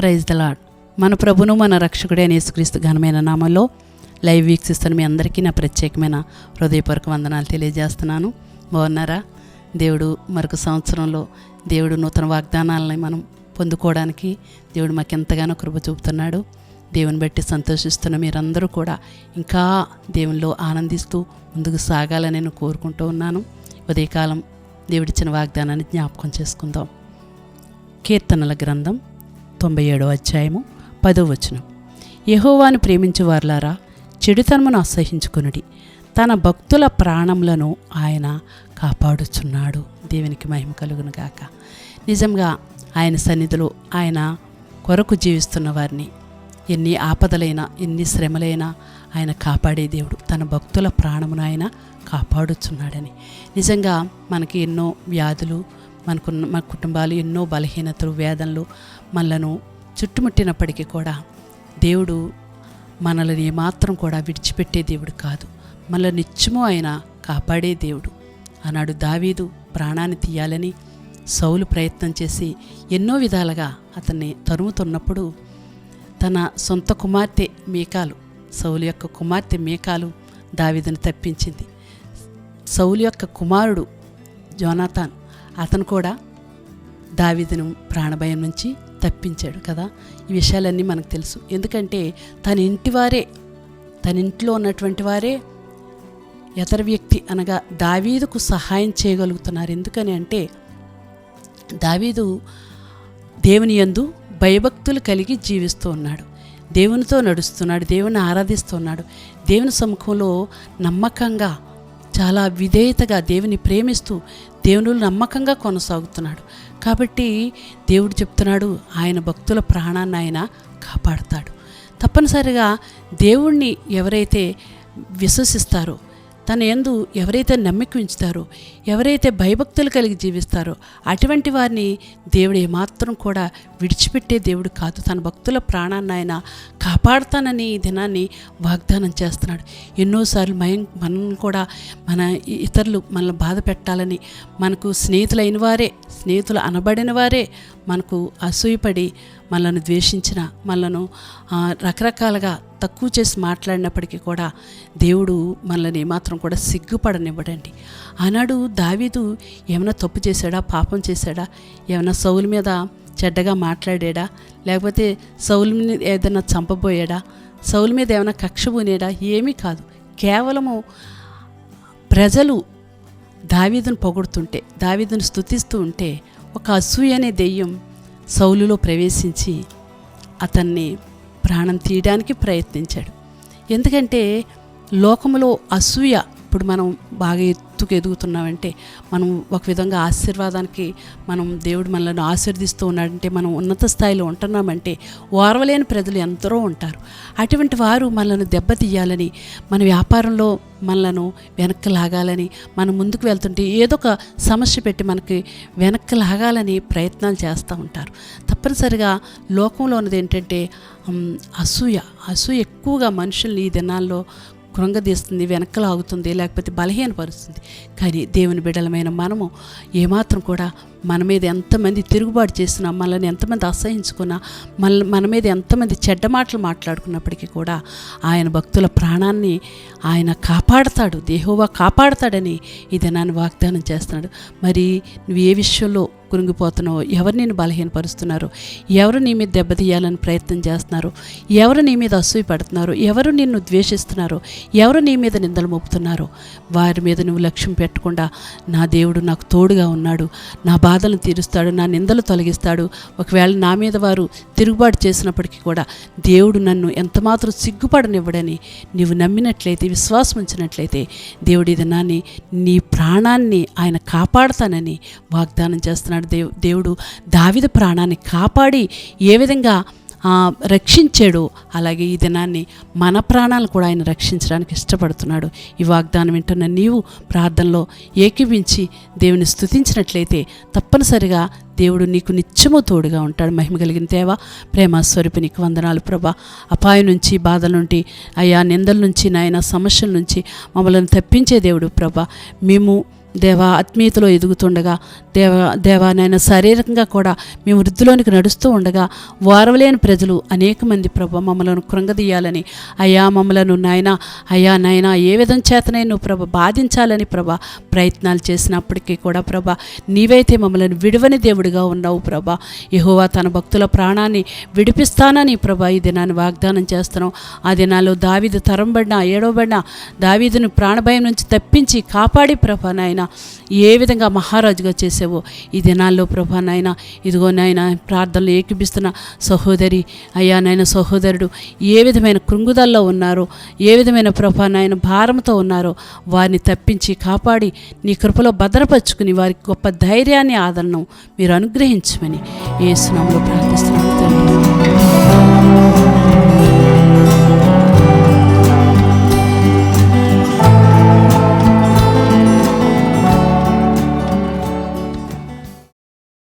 Praise the Lord మన ప్రభును మన రక్షకుడైన యేసుక్రీస్తు ఘనమైన నామంలో లైవ్ వీక్షిస్తున్న మీ అందరికీ నా ప్రత్యేకమైన హృదయపూర్వక వందనాలు తెలియజేస్తున్నాను. బాగున్నారా? దేవుడు మరొక సంవత్సరంలో దేవుడు నూతన వాగ్దానాలని మనం పొందుకోవడానికి దేవుడు మాకు ఎంతగానో కృప చూపుతున్నాడు. దేవుని బట్టి సంతోషిస్తున్న మీరందరూ కూడా ఇంకా దేవునిలో ఆనందిస్తూ ముందుకు సాగాలని నేను కోరుకుంటూ ఉన్నాను. ఉదయకాలం దేవుడిచ్చిన వాగ్దానాన్ని జ్ఞాపకం చేసుకుందాం. కీర్తనల గ్రంథం తొంభై ఏడో అధ్యాయము పదో వచనం. యహోవాను ప్రేమించు వార్లారా చెడుతనమును అసహించుకునుడి తన భక్తుల ప్రాణములను ఆయన కాపాడుచున్నాడు. దేవునికి మహిమ కలుగును గాక. నిజంగా ఆయన సన్నిధిలో ఆయన కొరకు జీవిస్తున్న వారిని ఎన్ని ఆపదలైనా ఎన్ని శ్రమలైనా ఆయన కాపాడే దేవుడు. తన భక్తుల ప్రాణమును ఆయన కాపాడుచున్నాడని. నిజంగా మనకి ఎన్నో వ్యాధులు మనకున్న మన కుటుంబాలు ఎన్నో బలహీనతలు వేదనలు మనలను చుట్టుముట్టినప్పటికీ కూడా దేవుడు మనల్ని ఏమాత్రం కూడా విడిచిపెట్టే దేవుడు కాదు. మనల్ని నిత్యము ఆయన కాపాడే దేవుడు. ఆనాడు దావీదు ప్రాణాన్ని తీయాలని సౌలు ప్రయత్నం చేసి ఎన్నో విధాలుగా అతన్ని తరుముతున్నప్పుడు తన సొంత కుమార్తె మీకాలు సౌలు యొక్క కుమార్తె మీకాలు దావీదుని తప్పించింది. సౌలు యొక్క కుమారుడు జోనాథాన్ అతను కూడా దావీదును ప్రాణభయం నుంచి తప్పించాడు కదా. ఈ విషయాలన్నీ మనకు తెలుసు. ఎందుకంటే తన ఇంటి వారే తన ఇంట్లో ఉన్నటువంటి వారే ఇతర వ్యక్తి అనగా దావీదుకు సహాయం చేయగలుగుతున్నారు. ఎందుకని అంటే దావీదు దేవుని యందు భయభక్తులు కలిగి జీవిస్తూ ఉన్నాడు. దేవునితో నడుస్తున్నాడు దేవుని ఆరాధిస్తున్నాడు. దేవుని సముఖంలో నమ్మకంగా చాలా విధేయతగా దేవుని ప్రేమిస్తూ దేవుని నమ్మకంగా కొనసాగుతున్నాడు. కాబట్టి దేవుడు చెప్తున్నాడు ఆయన భక్తుల ప్రాణాన్ని ఆయన కాపాడతాడు. తప్పనిసరిగా దేవుణ్ణి ఎవరైతే విశ్వసిస్తారో తన ఎందు ఎవరైతే నమ్మిక ఉంచుతారో ఎవరైతే భయభక్తులు కలిగి జీవిస్తారో అటువంటి వారిని దేవుడు ఏమాత్రం కూడా విడిచిపెట్టే దేవుడు కాదు. తన భక్తుల ప్రాణాన్ని ఆయన కాపాడుతానని ఈ దినాన్ని వాగ్దానం చేస్తున్నాడు. ఎన్నోసార్లు మయం మనం కూడా మన ఇతరులు మనల్ని బాధ పెట్టాలని మనకు స్నేహితులైన వారే స్నేహితులు అనబడిన వారే మనకు అసూయపడి మనలను ద్వేషించిన మనలను రకరకాలుగా తక్కువ చేసి మాట్లాడినప్పటికీ కూడా దేవుడు మనల్ని ఏమాత్రం కూడా సిగ్గుపడనివ్వడండి. ఆనాడు దావీదు ఏమైనా తప్పు చేశాడా? పాపం చేశాడా? ఏమైనా సౌలు మీద చెడ్డగా మాట్లాడాడా? లేకపోతే సౌలుని ఏదైనా చంపబోయాడా? సౌలు మీద ఏమైనా కక్ష పూనేడా? ఏమీ కాదు. కేవలము ప్రజలు దావీదును పొగుడుతుంటే దావీదును స్థుతిస్తూ ఉంటే ఒక అసూయ అనే దెయ్యం సౌలులో ప్రవేశించి అతన్ని ప్రాణం తీయడానికి ప్రయత్నించాడు. ఎందుకంటే లోకములో అసూయ ఇప్పుడు మనం బాగా ఎత్తుకు ఎదుగుతున్నామంటే మనం ఒక విధంగా ఆశీర్వాదానికి మనం దేవుడు మనల్ని ఆశీర్దిస్తూ ఉన్నాడంటే మనం ఉన్నత స్థాయిలో ఉంటున్నామంటే ఓర్వలేని ప్రజలు ఎందరో ఉంటారు. అటువంటి వారు మనల్ని దెబ్బతీయాలని మన వ్యాపారంలో మనలను వెనక్కి లాగాలని మనం ముందుకు వెళ్తుంటే ఏదో ఒక సమస్య పెట్టి మనకి వెనక్కి లాగాలని ప్రయత్నాలు చేస్తూ ఉంటారు. తప్పనిసరిగా లోకంలో ఉన్నది ఏంటంటే అసూయ. అసూయ ఎక్కువగా మనుషుల్ని ఈ దినాల్లో కృంగదీస్తుంది వెనక్కి లాగుతుంది లేకపోతే బలహీనపరుస్తుంది. కానీ దేవుని బిడ్డలమైన మనము ఏమాత్రం కూడా మన మీద ఎంతమంది తిరుగుబాటు చేసినా మనల్ని ఎంతమంది అసహించుకున్నా మన మన మీద ఎంతమంది చెడ్డ మాటలు మాట్లాడుకున్నప్పటికీ కూడా ఆయన భక్తుల ప్రాణాన్ని ఆయన కాపాడతాడు దేహోవా కాపాడతాడని ఇది నన్ను వాగ్దానం చేస్తున్నాడు. మరి నువ్వు ఏ విషయంలో కురింగిపోతున్నావో? ఎవరు నేను బలహీనపరుస్తున్నారు? ఎవరు నీ మీద దెబ్బతీయాలని ప్రయత్నం చేస్తున్నారు? ఎవరు నీ మీద అసూయ పడుతున్నారు? ఎవరు నిన్ను ద్వేషిస్తున్నారో? ఎవరు నీ మీద నిందలు మోపుతున్నారో? వారి మీద నువ్వు లక్ష్యం పెట్టకుండా నా దేవుడు నాకు తోడుగా ఉన్నాడు. నా బాధలను తీరుస్తాడు నా నిందలు తొలగిస్తాడు. ఒకవేళ నా మీద వారు తిరుగుబాటు చేసినప్పటికీ కూడా దేవుడు నన్ను ఎంతమాత్రం సిగ్గుపడనివ్వడని నీవు నమ్మినట్లయితే విశ్వాసం ఉంచినట్లయితే దేవుడి దినాన్ని నీ ప్రాణాన్ని ఆయన కాపాడతానని వాగ్దానం చేస్తున్నాడు. దేవు దేవుడు దావిద ప్రాణాన్ని కాపాడి ఏ విధంగా రక్షించాడు అలాగే ఈ దినాన్ని మన ప్రాణాలు కూడా ఆయన రక్షించడానికి ఇష్టపడుతున్నాడు. ఈ వాగ్దానం వింటున్న నీవు ప్రార్థనలో ఏకీవించి దేవుని స్థుతించినట్లయితే తప్పనిసరిగా దేవుడు నీకు నిత్యము తోడుగా ఉంటాడు. మహిమ కలిగిన దేవా ప్రేమ స్వరూపి నీకు వందనాలు ప్రభా. అపాయం నుంచి బాధల నుండి అయా నిందల నుంచి నాయన సమస్యల నుంచి మమ్మల్ని తప్పించే దేవుడు ప్రభా. మేము దేవా ఆత్మీయతలో ఎదుగుతుండగా దేవ దేవా శారీరకంగా కూడా మేము వృద్ధిలోనికి నడుస్తూ ఉండగా వారవలేని ప్రజలు అనేక మంది ప్రభ మమ్మలను కృంగదీయాలని అయ్యా మమ్మలను నాయన అయ్యా నాయన ఏ విధం చేతనే నువ్వు ప్రభ బాధించాలని ప్రభ ప్రయత్నాలు చేసినప్పటికీ కూడా ప్రభ నీవైతే మమ్మల్ని విడవని దేవుడిగా ఉన్నావు ప్రభ. యహోవా తన భక్తుల ప్రాణాన్ని విడిపిస్తానని ప్రభ ఈ దినాన్ని వాగ్దానం చేస్తున్నావు ఆ దినాల్లో దావీదు తరంబడిన ఏడవబడిన దావీదును ప్రాణభయం నుంచి తప్పించి కాపాడి ప్రభ నాయన నాయన ఏ విధంగా మహారాజుగా చేసావో ఈ దినాల్లో ప్రభా నాయన ఇదిగో నాయన ప్రార్థనలు ఏకిపిస్తున్న సహోదరి అయ్యా నాయన సహోదరుడు ఏ విధమైన కృంగుదల్లో ఉన్నారో ఏ విధమైన ప్రభా నాయన భారంతో ఉన్నారో వారిని తప్పించి కాపాడి నీ కృపలో భద్రపరుచుకుని వారికి గొప్ప ధైర్యాన్ని ఆదరణం మీరు అనుగ్రహించమని ఏ స్నామంలో ప్రార్థిస్తున్నాను తండ్రి.